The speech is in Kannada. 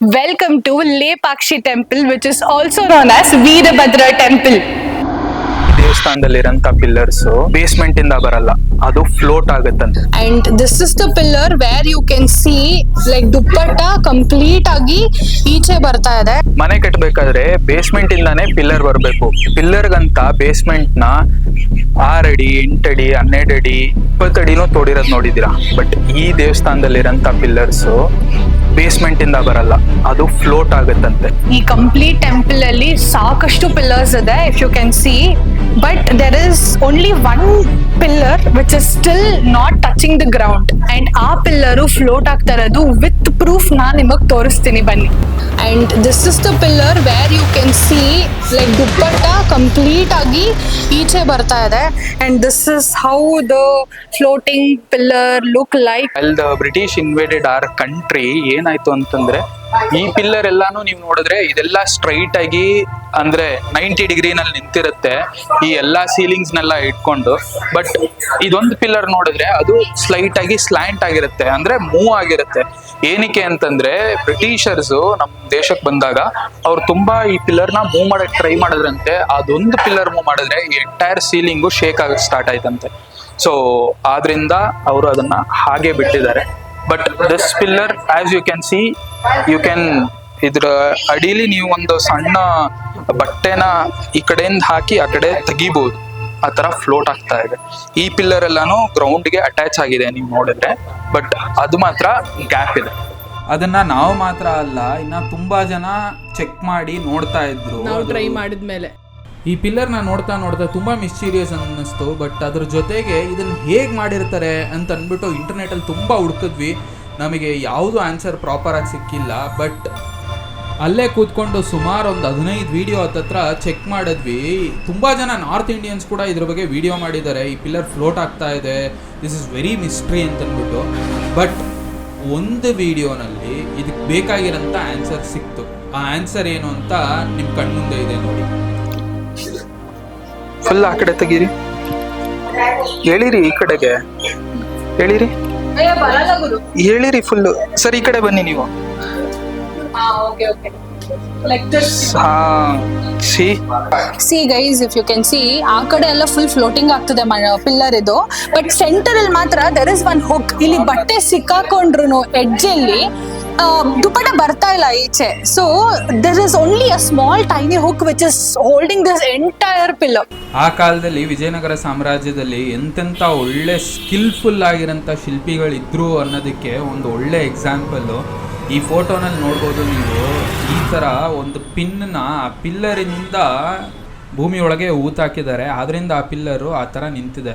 Welcome to Lepakshi Temple, which is also known as Veerabhadra Temple. ದೇವಸ್ಥಾನದಲ್ಲಿರಂತ ಪಿಲ್ಲರ್ಸ್ ಬೇಸ್ಮೆಂಟ್ ಇಂದ ಬರಲ್ಲ. ಅದು float ಆಗುತ್ತಂತೆ. And this is the pillar where you can see like dupatta complete ಆಗಿ ಈಚೆ ಬರ್ತಾ ಇದೆ. ಮನೆ ಕಟ್ಟಬೇಕಾದ್ರೆ ಬೇಸ್ಮೆಂಟ್ ಇಂದಾನೆ ಪಿಲ್ಲರ್ ಬರಬೇಕು. ಪಿಲ್ಲರ್ಗಂತ ಬೇಸ್ಮೆಂಟ್ನ ಆರಡಿ ಎಂಟಡಿ ಹನ್ನೆರಡು ಅಡಿ ಇಪ್ಪತ್ತಡಿನೂ ತೋಡಿರೋದ್ ನೋಡಿದೀರಾ ಬಟ್ ಈ ದೇವಸ್ಥಾನದಲ್ಲಿರಂತ ಪಿಲ್ಲರ್ಸ್ ಬೇಸ್ಮೆಂಟ್ ಇಂದ ಬರಲ್ಲ. ಅದು ಫ್ಲೋಟ್ ಆಗುತ್ತಂತೆ. ಈ ಕಂಪ್ಲೀಟ್ ಟೆಂಪಲ್ ಅಲ್ಲಿ ಸಾಕಷ್ಟು ಪಿಲ್ಲರ್ಸ್ ಇದೆ if you can see but there is only one pillar which is still not touching the ground and ಆ ಪಿಲ್ಲರು ಫ್ಲೋಟ್ ಆಗ್ತಾ ಇರೋದು ವಿತ್ ಪ್ರೂಫ್ ನಾನು ನಿಮಗೆ ತೋರಿಸ್ತೀನಿ ಬನ್ನಿ. And this is the pillar where you can see like dupatta complete ಆಗಿ ಈಚೆ ಬರ್ತಾ ಇದೆ. And this is how the floating pillar look like the British invaded our country ಏನಾಯ್ತು ಅಂತಂದ್ರೆ ಈ ಪಿಲ್ಲರ್ ಎಲ್ಲಾನು ನೀವು ನೋಡಿದ್ರೆ ಇದೆಲ್ಲ ಸ್ಟ್ರೈಟ್ ಆಗಿ ಅಂದ್ರೆ ನೈಂಟಿ ಡಿಗ್ರಿನಲ್ಲಿ ನಿಂತಿರುತ್ತೆ ಈ ಎಲ್ಲಾ ಸೀಲಿಂಗ್ಸ್ ನೆಲ್ಲ ಇಟ್ಕೊಂಡು. ಬಟ್ ಇದೊಂದು ಪಿಲ್ಲರ್ ನೋಡಿದ್ರೆ ಅದು ಸ್ಲೈಟ್ ಆಗಿ ಸ್ಲ್ಯಾಂಟ್ ಆಗಿರುತ್ತೆ, ಅಂದ್ರೆ ಮೂವ್ ಆಗಿರುತ್ತೆ. ಏನಕ್ಕೆ ಅಂತಂದ್ರೆ ಬ್ರಿಟಿಷರ್ಸ್ ನಮ್ ದೇಶಕ್ಕೆ ಬಂದಾಗ ಅವ್ರು ತುಂಬಾ ಈ ಪಿಲ್ಲರ್ನ ಮೂವ್ ಮಾಡಕ್ ಟ್ರೈ ಮಾಡಿದ್ರಂತೆ. ಅದೊಂದು ಪಿಲ್ಲರ್ ಮೂವ್ ಮಾಡಿದ್ರೆ ಎಂಟೈರ್ ಸೀಲಿಂಗು ಶೇಕ್ ಆಗಕ್ ಸ್ಟಾರ್ಟ್ ಆಯ್ತಂತೆ. ಸೊ ಆದ್ರಿಂದ ಅವರು ಅದನ್ನ ಹಾಗೆ ಬಿಟ್ಟಿದ್ದಾರೆ. But this pillar as you can see you can ಇದ್ರ ಅಡಿಲಿ ನೀವು ಒಂದು ಸಣ್ಣ ಬಟ್ಟೆನ ಈ ಕಡೆಯಿಂದ ಹಾಕಿ ಆ ಕಡೆ ತೆಗಿಬಹುದು ಆ ತರ ಫ್ಲೋಟ್ ಆಗ್ತಾ ಇದೆ. ಈ ಪಿಲ್ಲರ್ ಎಲ್ಲಾನು ಗ್ರೌಂಡ್ಗೆ ಅಟ್ಯಾಚ್ ಆಗಿದೆ ನೀವು ನೋಡಿದ್ರೆ. ಬಟ್ ಅದು ಮಾತ್ರ ಗ್ಯಾಪ್ ಇದೆ. ಅದನ್ನ ನಾವು ಮಾತ್ರ ಅಲ್ಲ ಇನ್ನ ತುಂಬಾ ಜನ ಚೆಕ್ ಮಾಡಿ ನೋಡ್ತಾ ಇದ್ರು. ನಾವು ಟ್ರೈ ಮಾಡಿದ್ಮೇಲೆ. ಈ ಪಿಲ್ಲರ್ನ ನೋಡ್ತಾ ನೋಡ್ತಾ ತುಂಬಾ ಮಿಸ್ಟೀರಿಯಸ್ ಅನ್ನಿಸ್ತು ಬಟ್ ಅದ್ರ ಜೊತೆಗೆ ಇದನ್ನ ಹೇಗ್ ಮಾಡಿರ್ತಾರೆ ಅಂತ ಅಂದ್ಬಿಟ್ಟು ಇಂಟರ್ನೆಟಲ್ಲಿ ತುಂಬಾ ಹುಡುಕಿದ್ವಿ. ನಮಗೆ ಯಾವುದು ಆನ್ಸರ್ ಪ್ರಾಪರಾಗಿ ಸಿಕ್ಕಿಲ್ಲ ಬಟ್ ಅಲ್ಲೇ ಕೂತ್ಕೊಂಡು ಸುಮಾರು ಒಂದು ಹದಿನೈದು ವಿಡಿಯೋ ಹತ್ತತ್ರ ಚೆಕ್ ಮಾಡಿದ್ವಿ. ತುಂಬ ಜನ ನಾರ್ತ್ ಇಂಡಿಯನ್ಸ್ ಕೂಡ ಇದ್ರ ಬಗ್ಗೆ ವಿಡಿಯೋ ಮಾಡಿದ್ದಾರೆ. ಈ ಪಿಲ್ಲರ್ ಫ್ಲೋಟ್ ಆಗ್ತಾ ಇದೆ. ದಿಸ್ ಇಸ್ ವೆರಿ ಮಿಸ್ಟ್ರಿ ಅಂತ ಅಂದ್ಬಿಟ್ಟು ಬಟ್ ಒಂದು ವಿಡಿಯೋನಲ್ಲಿ ಇದಕ್ಕೆ ಬೇಕಾಗಿರೋಂಥ ಆನ್ಸರ್ ಸಿಕ್ತು. ಆ ಆನ್ಸರ್ ಏನು ಅಂತ ನಿಮ್ಮ ಕಣ್ಮುಂದೆ ಇದೆ ನೋಡಿ. ಫುಲ್ ಆ ಕಡೆ ತೆಗೀರಿ. ಹೇಳಿರಿ ಈ ಕಡೆಗೆ. ಹೇಳಿರಿ. ಹೇಳಿರಿ ಫುಲ್ ಸರ್ ಈ ಕಡೆ ಬನ್ನಿ ನೀವು. ಹಾ see. See guys if you can see ಆ ಕಡೆ ಎಲ್ಲ ಫುಲ್ ಫ್ಲೋಟಿಂಗ್ ಆಗ್ತದೆ ಪಿಲ್ಲರ್ ಇದು. ಬಟ್ ಸೆಂಟರ್ ಅಲ್ಲಿ ಮಾತ್ರ ದರ್ ಇಸ್ ಒನ್ ಹುಕ್ ಇಲ್ಲಿ ಬಟ್ಟೆ ಸಿಕ್ಕಾಕೊಂಡ್ರು ಎಡ್ಜ್ ದುಪ್ಪಟ ಬರ್ತಾ ಇಲ್ಲ ಈಚೆ. So there is only a small tiny hook which is holding this entire pillar ಆ ಕಾಲದಲ್ಲಿ ವಿಜಯನಗರ ಸಾಮ್ರಾಜ್ಯದಲ್ಲಿ ಎಂತೆಂಥ ಒಳ್ಳೆ ಸ್ಕಿಲ್ಫುಲ್ ಆಗಿರೋಂಥ ಶಿಲ್ಪಿಗಳಿದ್ರು ಅನ್ನೋದಕ್ಕೆ ಒಂದು ಒಳ್ಳೆ ಎಕ್ಸಾಂಪಲ್ಲು ಈ ಫೋಟೋನಲ್ಲಿ ನೋಡ್ಬೋದು ನೀವು, ಈ ಥರ ಒಂದು ಪಿನ್ನ ಆ ಪಿಲ್ಲರಿಂದ ಭೂಮಿಯೊಳಗೆ ಊತಾಕಿದ್ದಾರೆ. ಆದ್ರಿಂದ ಆ ಪಿಲ್ಲರು ಆ ಥರ ನಿಂತಿದೆ.